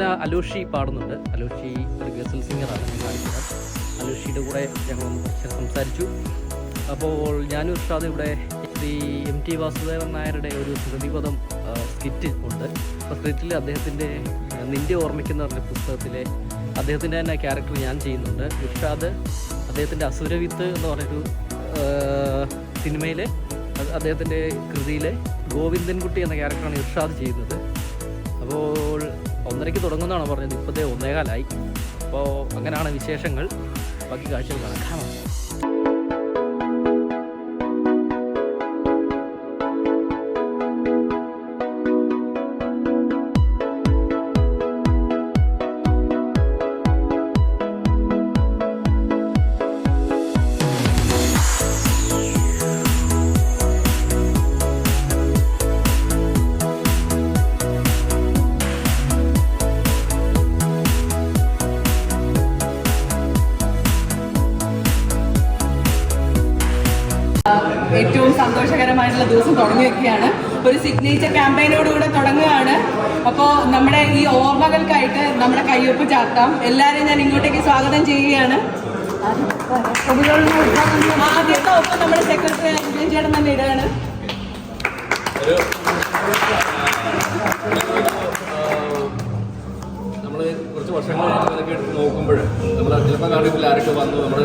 പറഞ്ഞാൽ അലോഷി പാടുന്നുണ്ട്. അലോഷി ഒരു ഗസൽ സിംഗറാണ് അലോഷിയുടെ കൂടെ ഞങ്ങൾ സംസാരിച്ചു. അപ്പോൾ ഞാനും ഇർഷാദ് ഇവിടെ ശ്രീ എം ടി വാസുദേവൻ നായരുടെ ഒരു സ്മൃതിപദം സ്കിറ്റ് ഉണ്ട്. അപ്പോൾ സ്കിറ്റിൽ അദ്ദേഹത്തിന്റെ നിന്റെ നിന്റെ ഓർമ്മയ്ക്കെന്ന് പറഞ്ഞ പുസ്തകത്തിലെ അദ്ദേഹത്തിന്റെ തന്നെ ക്യാരക്ടർ ഞാൻ ചെയ്യുന്നുണ്ട്. ഇർഷാദ് അദ്ദേഹത്തിന്റെ അസുരവിത്ത് എന്ന് പറഞ്ഞൊരു സിനിമയിലെ അദ്ദേഹത്തിന്റെ കൃതിയിലെ ഗോവിന്ദൻകുട്ടി എന്ന ക്യാരക്ടറാണ് ഇർഷാദ് ചെയ്യുന്നത്. അപ്പോൾ ഒന്നരയ്ക്ക് തുടങ്ങുന്നതാണ് പറഞ്ഞത്. ഇപ്പോഴത്തെ ഒന്നേകാലായി. അപ്പോൾ അങ്ങനെയാണ് വിശേഷങ്ങൾ. ബാക്കി കാഴ്ചകൾ കാണാം. ഏറ്റവും സന്തോഷകരമായിട്ടുള്ള ദിവസം തുടങ്ങി ഒരു സിഗ്നേച്ചർ ക്യാമ്പയിനോടുകൂടെ തുടങ്ങുകയാണ്. അപ്പോൾ നമ്മുടെ ഈ ഓർമ്മകൾക്കായിട്ട് നമ്മുടെ കയ്യൊപ്പ് ചാർത്താം. എല്ലാവരെയും ഞാൻ ഇങ്ങോട്ടേക്ക് സ്വാഗതം ചെയ്യുകയാണ്. ആദ്യത്തെ ഒപ്പം നമ്മുടെ സെക്രട്ടറി അഞ്ജൻ ചേട്ടൻ തന്നെ നമ്മൾ കുറച്ച് വർഷങ്ങൾ നോക്കുമ്പോൾ നമ്മൾ ചിലപ്പോൾ അറിയില്ല ആരൊക്കെ വന്നു നമ്മൾ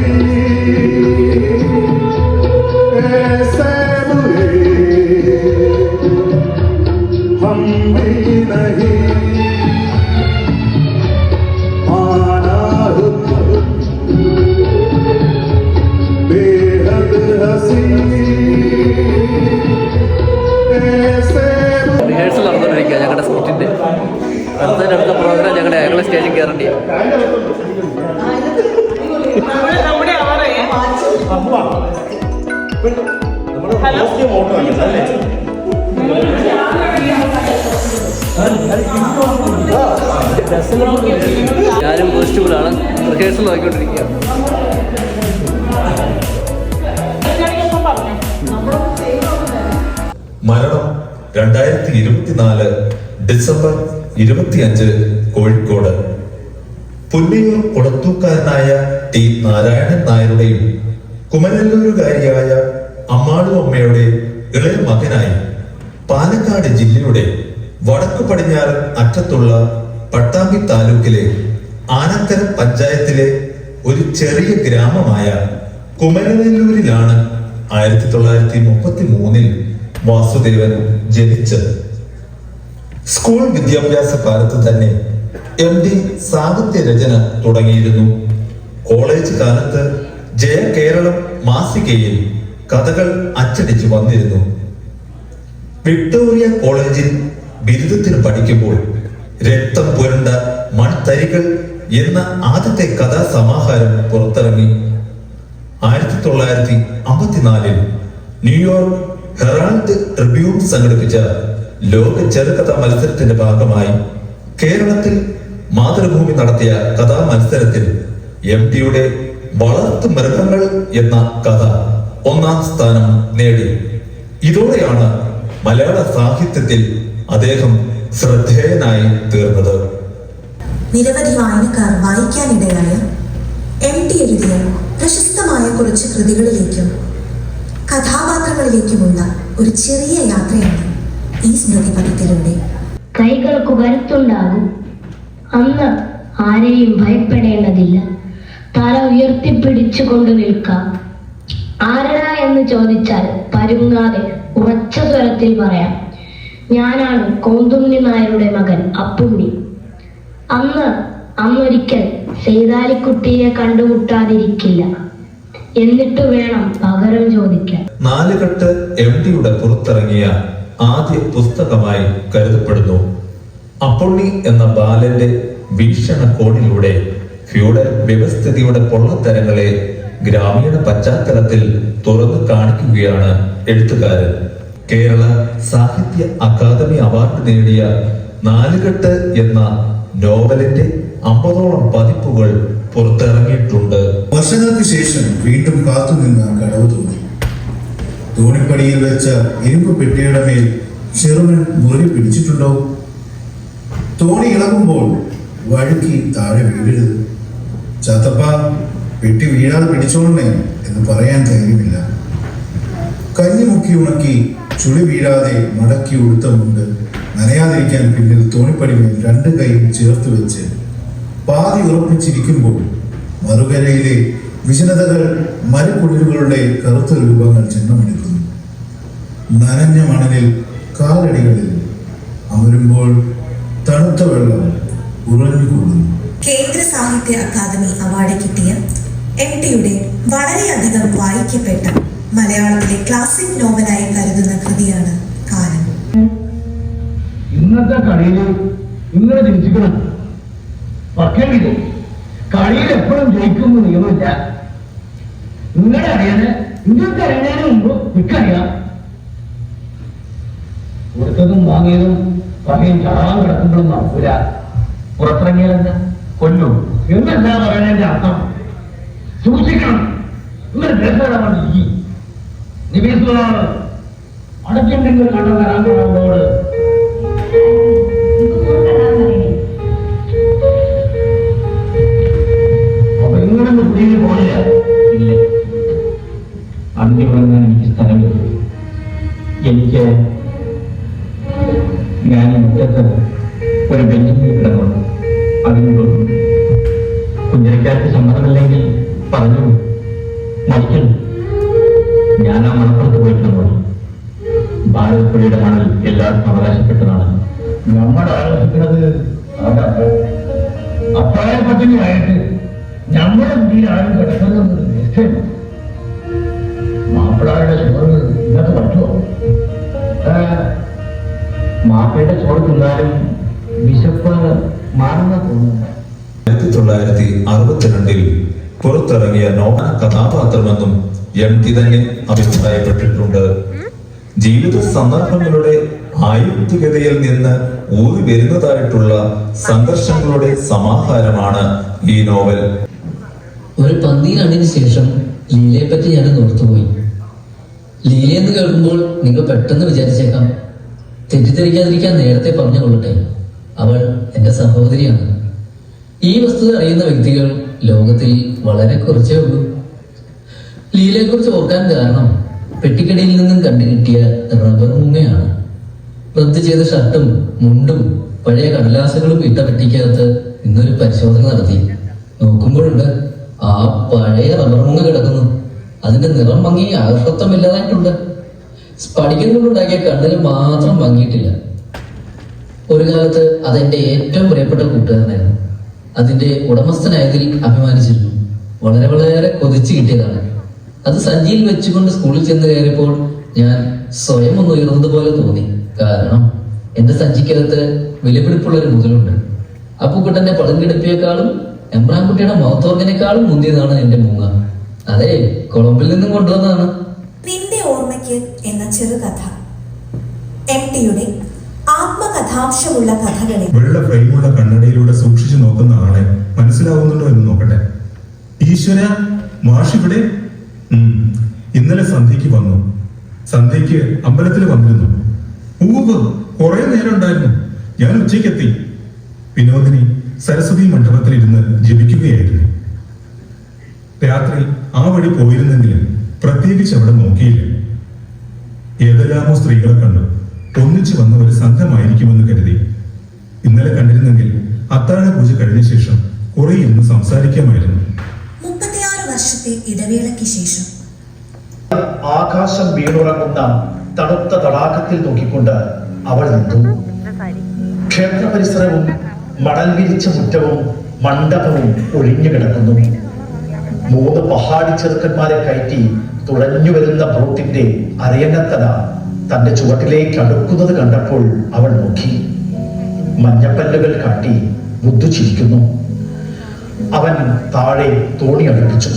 Amen. മരണം രണ്ടായിരത്തി ഇരുപത്തിനാല് ഡിസംബർ ഇരുപത്തിയഞ്ച് കോഴിക്കോട്. പുല്ലിയൂർ കൊടത്തൂക്കാരനായ ടി നാരായണൻ നായരുടെയും കുമരല്ലൂരുകാരിയായ അമ്മാളു അമ്മയുടെ ഇളയ മകനായി പാലക്കാട് ജില്ലയുടെ വടക്കു പടിഞ്ഞാറ് അറ്റത്തുള്ള പട്ടാമ്പി താലൂക്കിലെ ആനക്കര പഞ്ചായത്തിലെ ഒരു ചെറിയ ഗ്രാമമായ കുമരനെല്ലൂരിലാണ് ആയിരത്തി തൊള്ളായിരത്തി മുപ്പത്തി മൂന്നിൽ വാസുദേവൻ ജനിച്ചത്. സ്കൂൾ വിദ്യാഭ്യാസ കാലത്ത് തന്നെ എം ഡി സാഹിത്യ രചന തുടങ്ങിയിരുന്നു. കോളേജ് കാലത്ത് ജയ കേരളം മാസികയിൽ കഥകൾ അച്ചടിച്ചു വന്നിരുന്നു. വിക്ടോറിയ കോളേജിൽ ബിരുദത്തിന് പഠിക്കുമ്പോൾ രക്തം പുരണ്ട മൺതരികൾ എന്ന ആദ്യത്തെ കഥാസമാഹാരം പുറത്തിറങ്ങി. ആയിരത്തി തൊള്ളായിരത്തി അമ്പത്തിനാലിൽ ന്യൂയോർക്ക് ഹെറാൾഡ് ട്രിബ്യൂൺ സംഘടിപ്പിച്ച ലോക ചെറുകഥാ മത്സരത്തിന്റെ ഭാഗമായി കേരളത്തിൽ മാതൃഭൂമി നടത്തിയ കഥാ മത്സരത്തിൽ എം ടിയുടെ വളർത്തു മൃഗങ്ങൾ എന്ന കഥ ഒന്നാം സ്ഥാനം നേടി. ഇതോടെയാണ് മലയാള സാഹിത്യത്തിൽ അദ്ദേഹം ശ്രദ്ധേയനായി തീർന്നത്. നിരവധി വായനക്കാർ വായിക്കാനിടയായ എം ടി എഴുതിയ പ്രശസ്തമായ കുറച്ച് കൃതികളിലേക്കും കഥാപാത്രങ്ങളിലേക്കുമുള്ള ഒരു ചെറിയ യാത്രയാണ് ഈ സ്മൃതി പദത്തിലൂടെ കൈകൾക്ക് വരുത്തുണ്ടാകും. അന്ന് ആരെയും ഭയപ്പെടേണ്ടതില്ല. തല ഉയർത്തിപ്പിടിച്ചു കൊണ്ട് നിൽക്കാം. ആരടാ എന്ന് ചോദിച്ചാൽ പരുങ്ങാതെ ഉറച്ച സ്വരത്തിൽ പറയാം. ഞാനാണ് കോന്തുണ്ണി നായരുടെ മകൻ അപ്പുണ്ണി. അന്ന് അന്നൊരിക്കൽ സെയ്താലിക്കുട്ടിയെ കണ്ടുമുട്ടാതിരിക്കില്ല. എന്നിട്ട് വേണം പകരം ചോദിക്കാൻ. നാലുകെട്ട് എം ടിയുടെ പുറത്തിറങ്ങിയ ആദ്യ പുസ്തകമായി കരുതപ്പെടുന്നു. അപ്പൊണ്ണി എന്ന ബാലന്റെ വീക്ഷണകോണിലൂടെ ഫ്യൂഡൽ വ്യവസ്ഥിതിയുടെ പൊള്ളത്തരങ്ങളെ ഗ്രാമീണ പശ്ചാത്തലത്തിൽ തുറന്നു കാണിക്കുകയാണ് എഴുത്തുകാരൻ. കേരള സാഹിത്യ അക്കാദമി അവാർഡ് നേടിയ നാലുകെട്ട് എന്ന നോവലിന്റെ അമ്പതോളം പതിപ്പുകൾ പുറത്തിറങ്ങിയിട്ടുണ്ട്. വർഷങ്ങൾക്ക് ശേഷം വീണ്ടും കാത്തുനിന്ന കടവ് തോന്നി. തോണിപ്പടിയിൽ വെച്ച ഇരുമ്പ് പെട്ടിയുടെ മേൽ ചെറുവൻ മുറി പിടിച്ചിട്ടുണ്ടോ? തോണി ഇളകുമ്പോൾ വഴുക്കി താഴെ വീഴരുത്. ചാത്തപ്പ പെട്ടി വീഴാതെ പിടിച്ചോളണേ എന്ന് പറയാൻ ധൈര്യമില്ല കഞ്ഞി മുക്കി ഉണക്കി ചുളി വീഴാതെ മടക്കി ഉടുത്തമുണ്ട് നനയാതിരിക്കാൻ പിന്നിൽ തോണിപ്പടിമേൽ രണ്ട് കൈയും ചേർത്ത് വെച്ച് പാതി ഉറപ്പിച്ചിരിക്കുമ്പോൾ മറുകരയിലെ വിശനതകൾ മരക്കുഴലുകളുടെ കറുത്ത രൂപങ്ങൾ ചിഹ്നമെടുക്കുന്നു. നനഞ്ഞ മണലിൽ കാലടികളിൽ അമരുമ്പോൾ തണുത്ത വെള്ളം ഉറഞ്ഞുകൂടുന്നു. കേന്ദ്ര സാഹിത്യ അക്കാദമി അവാർഡ് കിട്ടിയ എം ടിയുടെ വളരെയധികം വായിക്കപ്പെട്ട മലയാളത്തിലെ ക്ലാസിക് നോവലായി കരുതുന്ന കൃതിയാണ് കാലം. ഇന്നത്തെ കളിയിൽ നിങ്ങൾ ജയിച്ചിക്കണം വക്കേണ്ടിത് കളിയിൽ എപ്പോഴും ജയിക്കുമെന്ന് നിയമമില്ല. നിങ്ങളെ അറിയാന് നിങ്ങൾക്ക് അറിയുന്നതിന് മുമ്പ് എനിക്കറിയാം. കൊടുത്തതും വാങ്ങിയതും പകയും ചാടാൻ കിടക്കുമ്പോഴും നടക്കൂല. പുറത്തിറങ്ങിയാലെന്താ? കൊല്ലും. എന്നല്ല പറയണതിന്റെ അർത്ഥം. സൂക്ഷിക്കണം. നിങ്ങൾ ദേശമാണ് ഈ നിവേശമാണ് അടച്ചിട്ടുണ്ടെങ്കിൽ കണ്ടു തരാൻ നമ്മളോട് നന്ദി പറഞ്ഞാൽ എനിക്ക് സ്ഥലമില്ല. എനിക്ക് ഞാൻ മുറ്റത്ത് ഒരു ബെഞ്ചിൽ കിടന്നു അതിന് കുഞ്ഞിരിക്കാർക്ക് സമ്മതമില്ലെങ്കിൽ പറഞ്ഞു മരിക്കണം ഞാൻ ആ മണപ്പുറത്ത് പോയിട്ടുണ്ടോ. ഭാരതപ്പുഴയുടെ മണൽ എല്ലാവർക്കും അവകാശപ്പെട്ടതാണ് നമ്മൾ ആലോചിക്കുന്നത് അപ്പായ പട്ടിണിയായിട്ട് നമ്മുടെ ഈ ആരും കിടക്കുന്നത് നിശ്ചയം മാപ്പിളാരുടെ ഇന്നത്തെ പറ്റുമോ മാപ്പയുടെ ചോറ് തിന്നാലും വിശപ്പ് മാറുന്ന തോന്നുന്നു ആയിരത്തി തൊള്ളായിരത്തി അറുപത്തിരണ്ടിൽ പുറത്തിറങ്ങിയ നോവൽ കഥാപാത്രമെന്നും എം ടി തന്നെ അഭിപ്രായപ്പെട്ടിട്ടുണ്ട്. ജീവിത സന്ദർഭങ്ങളുടെ ആയുക്തികതയിൽ നിന്ന് ഊറി വരുന്നതായിട്ടുള്ള സംഘർഷങ്ങളുടെ സമാഹാരമാണ് ഈ നോവൽ. ഒരു പന്തിയിലാണിന് ശേഷം ലീലയെ പറ്റി ഞാൻ ഓർത്തുപോയി. ലീല എന്ന് കേൾക്കുമ്പോൾ നിങ്ങൾ പെട്ടെന്ന് വിചാരിച്ചേക്കാം തെറ്റിദ്ധരിക്കാതിരിക്കാൻ നേരത്തെ പറഞ്ഞു കൊള്ളട്ടെ. അവൾ എന്റെ സഹോദരിയാണ്. ഈ വസ്തുത അറിയുന്ന വ്യക്തികൾ ലോകത്തിൽ വളരെ കുറച്ചേ ഉള്ളൂ. ലീലയെക്കുറിച്ച് ഓർക്കാൻ കാരണം പെട്ടിക്കടിയിൽ നിന്നും കണ്ടു കിട്ടിയ റബ്ബർ മുങ്ങയാണ്. റദ്ദ് ചെയ്ത ഷർട്ടും മുണ്ടും പഴയ കടലാസുകളും ഇട്ട പെട്ടിക്കകത്ത് ഇന്നൊരു പരിശോധന നടത്തി. നോക്കുമ്പോഴുണ്ട് ആ പഴയ റബ്ബർ മുങ്ങ കിടക്കുന്നു. അതിന്റെ നിറം ഭംഗി ആകർഷത്വമില്ലാതായിട്ടുണ്ട് ഇല്ലാതായിട്ടുണ്ട്. കൊണ്ടുണ്ടാക്കിയ കണ്ണിന് മാത്രം ഭംഗിയിട്ടില്ല. ഒരു കാലത്ത് അതെന്റെ ഏറ്റവും പ്രിയപ്പെട്ട കൂട്ടുകാരനായിരുന്നു. അതിന്റെ ഉടമസ്ഥനായതിൽ അഭിമാനിച്ചിരുന്നു. വളരെ വളരെ കൊതിച്ചു കിട്ടിയതാണ്. അത് സഞ്ചിയിൽ വെച്ചുകൊണ്ട് സ്കൂളിൽ ചെന്ന് കയറിയപ്പോൾ ഞാൻ സ്വയം ഒന്ന് ഉയർന്നത് പോലെ തോന്നി. കാരണം എന്റെ സഞ്ചിക്കകത്ത് വിലപിടിപ്പുള്ള ഒരു മുതലുണ്ട്. അപ്പുക്കുട്ടന്റെ കിടപ്പിയേക്കാളും എമ്പ്രാൻകുട്ടിയുടെ മൗത്തോർഗിനേക്കാളും മുന്തിയതാണ് എന്റെ മൂങ്ങ. അതെ കൊളംബിൽ നിന്നും കൊണ്ടുവന്നതാണ്. നിന്റെ ഓർമ്മയ്ക്ക് എന്ന ചെറുകഥ. എം ടിയുടെ ആത്മകഥാംശമുള്ള കഥകളെ വെള്ള ഫ്രെയിമുള്ള കണ്ണടയിലൂടെ സൂക്ഷിച്ചു നോക്കുന്ന ആളെ മനസ്സിലാവുന്നുണ്ടോ എന്ന് നോക്കട്ടെ. ഈശ്വര മാഷിവിടെ ഇന്നലെ സന്ധ്യക്ക് വന്നു. സന്ധ്യക്ക് അമ്പലത്തിൽ വന്നിരുന്നു. ഊവ് കുറെ നേരം ഉണ്ടായിരുന്നു. ഞാൻ ഉച്ചയ്ക്കെത്തി. വിനോദിനി സരസ്വതി മണ്ഡപത്തിൽ ഇരുന്ന് ജപിക്കുകയായിരുന്നു. രാത്രി ആ വഴി പോയിരുന്നെങ്കിലും പ്രത്യേകിച്ച് അവിടെ നോക്കിയില്ല. ഏതെല്ലാമോ സ്ത്രീകളെ കണ്ടു. ഒന്നിച്ചു വന്ന ഒരു സംഘമായിരിക്കുമെന്ന് കരുതി. ഇന്നലെ കണ്ടിരുന്നെങ്കിൽ അത്താഴ പൂജ കഴിഞ്ഞ ശേഷം കുറെ ഇരുന്ന് സംസാരിക്കാമായിരുന്നു. മുപ്പത്തിയാറ് വർഷത്തെ ഇടവേളയ്ക്ക് ശേഷം. ആകാശം വീണുറങ്ങുന്ന തണുത്ത തടാകത്തിൽ നോക്കിക്കൊണ്ട് അവൾ നിന്നു. ക്ഷേത്ര പരിസരവും മണൽ വിരിച്ച മുറ്റവും മണ്ഡപവും ഒഴിഞ്ഞു കിടക്കുന്നു. മൂന്ന് പഹാടി ചെറുക്കന്മാരെ കയറ്റി തുഴഞ്ഞു വരുന്ന ബോട്ടിന്റെ അരയന്നത്തല തന്റെ ചുവട്ടിലേക്ക് അടുക്കുന്നത് കണ്ടപ്പോൾ അവൾ നോക്കി മഞ്ഞപ്പല്ലുകൾ കാട്ടി ബുദ്ധു ചിരിക്കുന്നു അവൻ താഴെ തോണി അടുപ്പിച്ചു.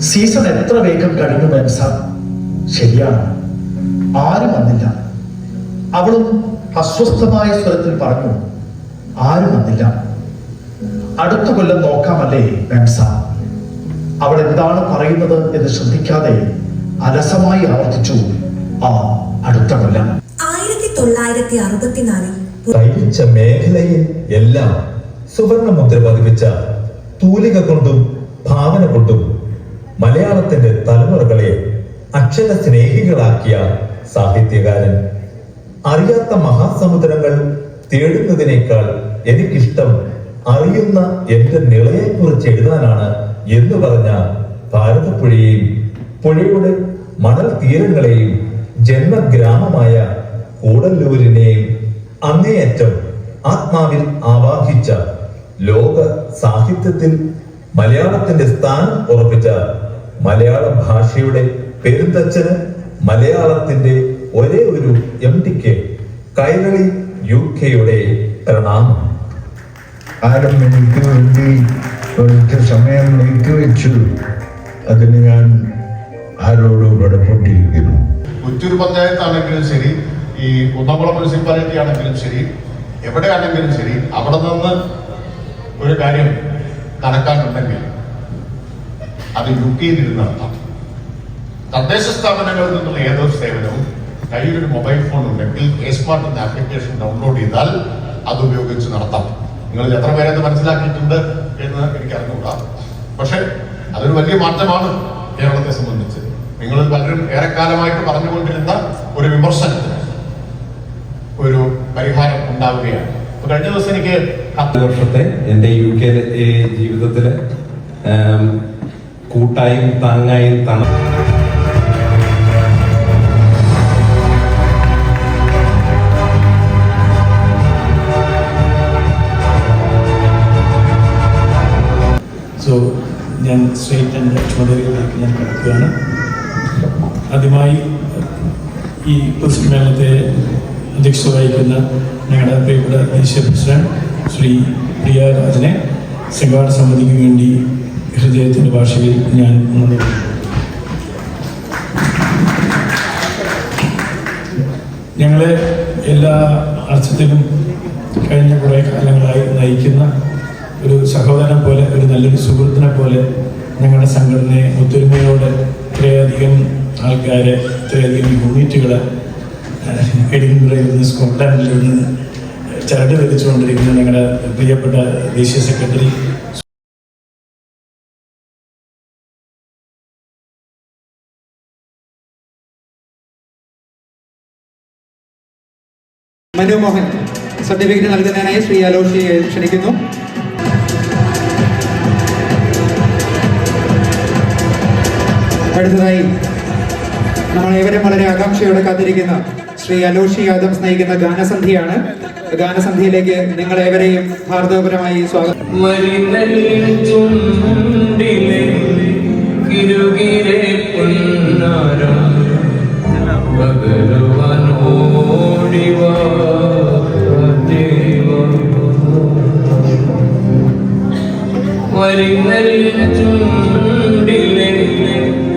സീസൺ എത്ര വേഗം കഴിഞ്ഞു മെൻസ ശരിയാണ്. ആരും വന്നില്ല. അവളും അസ്വസ്ഥമായ സ്വരത്തിൽ പറഞ്ഞു ആരും വന്നില്ല. അടുത്ത കൊല്ലം നോക്കാമല്ലേ മെൻസ അവൾ എന്താണ് പറയുന്നത് എന്ന് ശ്രദ്ധിക്കാതെ അലസമായി ആവർത്തിച്ചു. ആ അടുത്ത കൊല്ലം ആയിരത്തി തൊള്ളായിരത്തി അറുപത്തിനാലിൽ തയ്ച്ച മേഖലയിൽ എല്ലാം സുവർണ മുദ്ര പതിപ്പിച്ച തൂലിക കൊണ്ടും ഭാവന കൊണ്ടും മലയാളത്തിന്റെ തലമുറകളെ അക്ഷര സ്നേഹികളാക്കിയ സാഹിത്യകാരൻ. അറിയാത്ത മഹാസമുദ്രങ്ങൾ തേടുന്നതിനേക്കാൾ എനിക്കിഷ്ടം അറിയുന്ന എന്റെ നിളയെക്കുറിച്ച് എഴുതാനാണ് എന്ന് പറഞ്ഞ ഭാരതപ്പുഴയെയും പുഴയുടെ മണൽ തീരങ്ങളെയും ജന്മഗ്രാമമായ കൂടല്ലൂരിനെയും അങ്ങേയറ്റം ആത്മാവിൽ ആവാഹിച്ച ലോക സാഹിത്യത്തിൽ മലയാളത്തിന്റെ സ്ഥാനം ഉറപ്പിച്ച മലയാള ഭാഷയുടെ പെരുന്തച്ഛന് മലയാളത്തിന്റെ ഒരേ ഒരു എം ടിക്ക് കൈരളി യു കെയുടെ പ്രണാമം കുറച്ച് സമയം നീക്കിവെച്ചു. അതിന് ഞാൻ ആരോടും കടപ്പെട്ടിരിക്കുന്നു പുറ്റൂർ പഞ്ചായത്താണെങ്കിലും ശരി ഈ കുന്നംകുളം മുനിസിപ്പാലിറ്റി ആണെങ്കിലും ശരി എവിടെയാണെങ്കിലും ശരി അവിടെ നിന്ന് ഒരു കാര്യം നടക്കാനുണ്ടെങ്കിൽ അത് യു കെയിലിരുന്ന് നടത്താം. തദ്ദേശ സ്ഥാപനങ്ങളിൽ നിന്നുള്ള ഏതൊരു സേവനവും കയ്യിലൊരു മൊബൈൽ ഫോൺ ഉണ്ടെങ്കിൽ കെ സ്മാർട്ട് എന്ന ആപ്ലിക്കേഷൻ ഡൗൺലോഡ് ചെയ്താൽ അത് ഉപയോഗിച്ച് നടത്താം. നിങ്ങൾ എത്ര പേരെ അത് മനസ്സിലാക്കിയിട്ടുണ്ട്? എന്ന് എനിക്ക് അറിഞ്ഞുകൂടാ. പക്ഷെ അതൊരു വലിയ മാറ്റമാണ് കേരളത്തെ സംബന്ധിച്ച്. നിങ്ങൾ പലരും ഏറെക്കാലമായിട്ട് പറഞ്ഞുകൊണ്ടിരുന്ന ഒരു വിമർശനത്തിന് ഒരു പരിഹാരം ഉണ്ടാവുകയാണ്. കഴിഞ്ഞ ദിവസം എനിക്ക് വർഷത്തെ എന്റെ യു കെ ജീവിതത്തിലെ കൂട്ടായും താങ്ങായും തണ ഞാൻ സ്ട്രേറ്റ് എന്റെ ചുമതലയിലേക്ക് ഞാൻ കിടക്കുകയാണ്. ആദ്യമായി ഈ പൊതുസമ്മേളനത്തെ അധ്യക്ഷത വഹിക്കുന്ന ഞങ്ങളുടെ പ്രിയപ്പെട്ട ദേശീയ പ്രസിഡന്റ് ശ്രീ പ്രിയ രാജനെ സംഘാടന സമിതിക്ക് വേണ്ടി ഹൃദയത്തിന്റെ ഭാഷയിൽ ഞാൻ നന്ദി ഞങ്ങളെ എല്ലാ അർത്ഥത്തിലും കഴിഞ്ഞ കുറേ കാലങ്ങളായി നയിക്കുന്ന ഒരു സഹോദരനെ പോലെ ഒരു നല്ലൊരു സുഹൃത്തിനെ പോലെ ഞങ്ങളുടെ സംഘടനയെ ഒത്തൊരുമയോടെ ഇത്രയധികം ആൾക്കാരെ ഇത്രയധികം യൂണിറ്റുകളെ എഡിൻബ്രയിൽ നിന്ന് സ്കോട്ട്ലാൻഡിൽ നിന്ന് ചരട് വലിച്ചുകൊണ്ടിരിക്കുന്ന ഞങ്ങളുടെ പ്രിയപ്പെട്ട ദേശീയ സെക്രട്ടറി മനോമോഹൻ സർട്ടിഫിക്കറ്റ് നൽകുന്നതിനായി ശ്രീ അലോഷിയെ ക്ഷണിക്കുന്നു. അടുത്തതായി നമ്മൾ ഏവരും വളരെ ആകാംക്ഷയോടെ കാത്തിരിക്കുന്ന ശ്രീ അലോഷി യാദവ് സ്നേഹിക്കുന്ന ഗാനസന്ധിയാണ് ഗാനസന്ധിയിലേക്ക് നിങ്ങൾ ഏവരെയും ഭാരതപരമായി സ്വാഗതം ചുണ്ടിലെ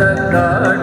പറ്റാത്ത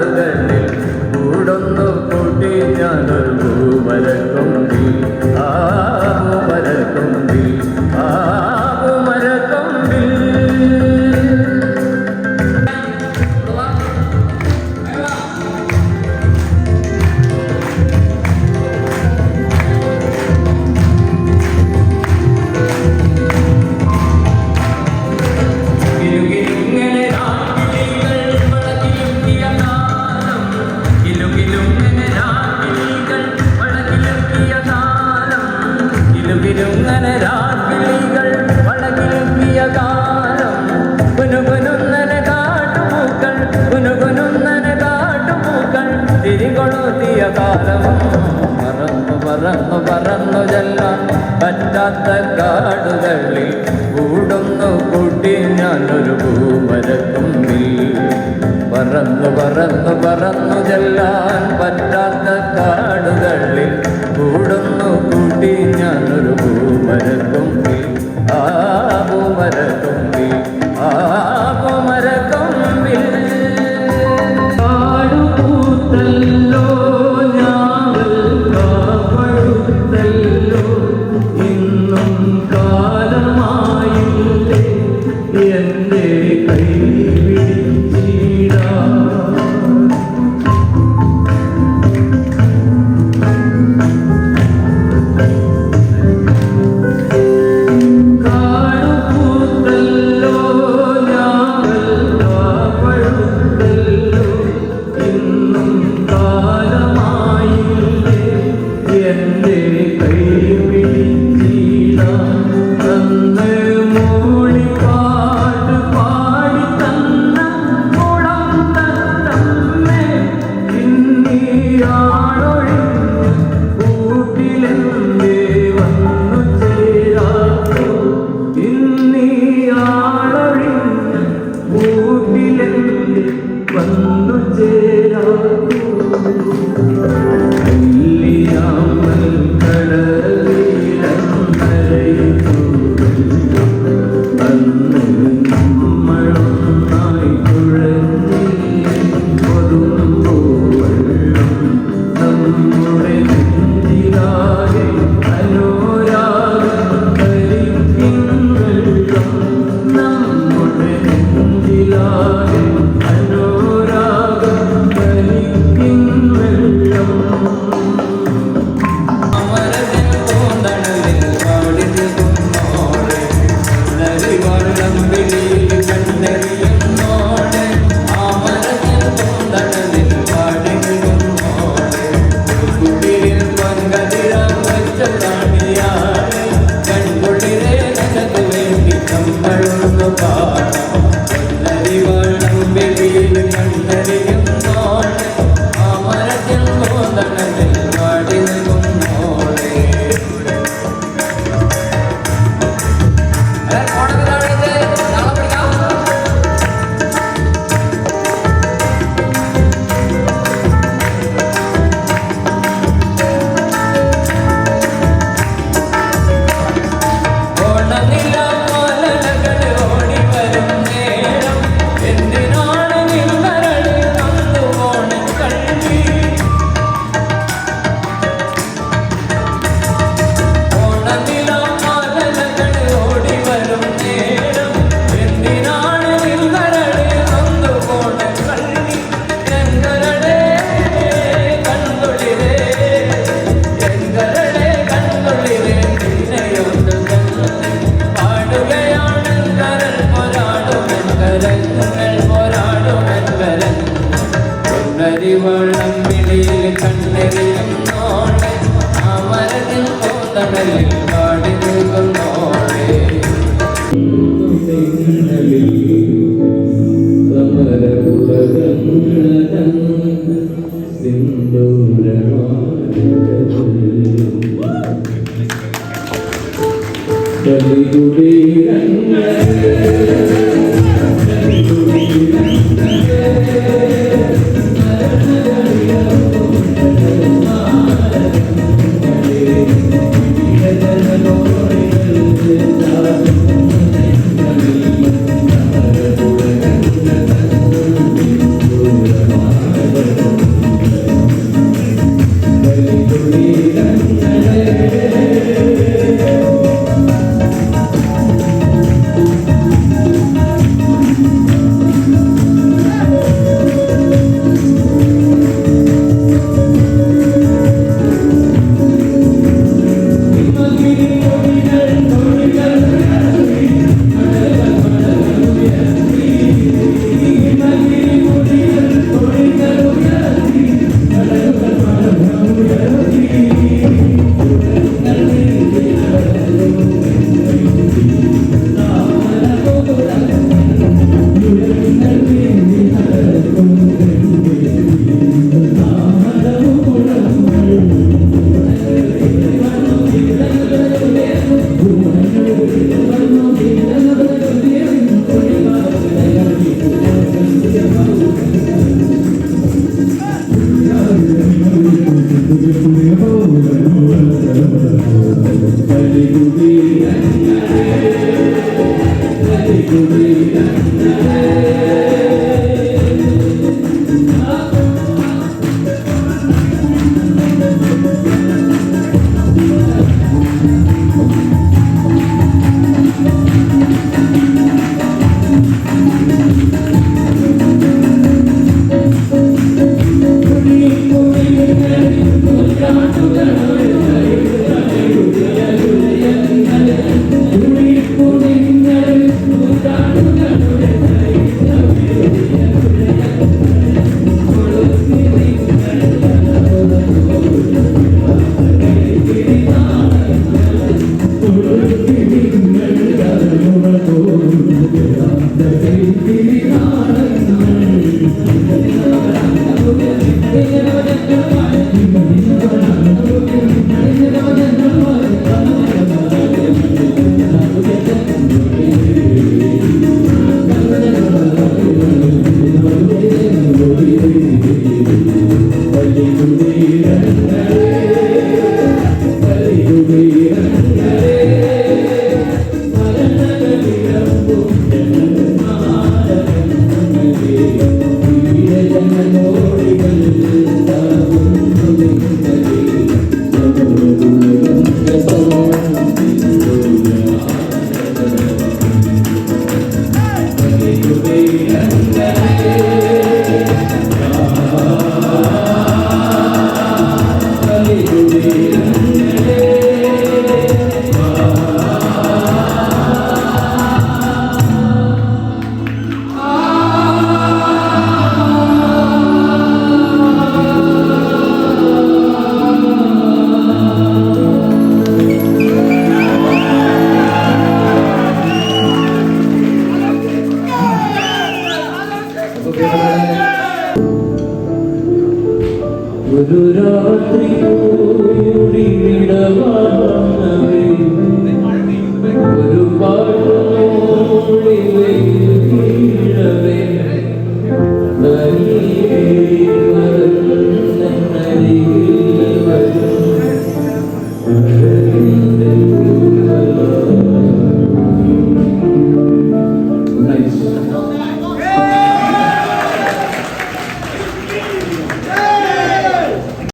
പറ്റാത്ത കാടുകളിൽ കൂടുന്നു കൂട്ടി. ഞാനൊരു ഭൂമരക്കുമ്പിൽ പറന്നു പറന്നു പറന്നു ചെല്ലാൻ പറ്റാത്ത കാടുകളിൽ കൂടുന്നു കൂട്ടി. ഞാനൊരു പൂമരക്കുമ്പിൽ take the lead. ഒരു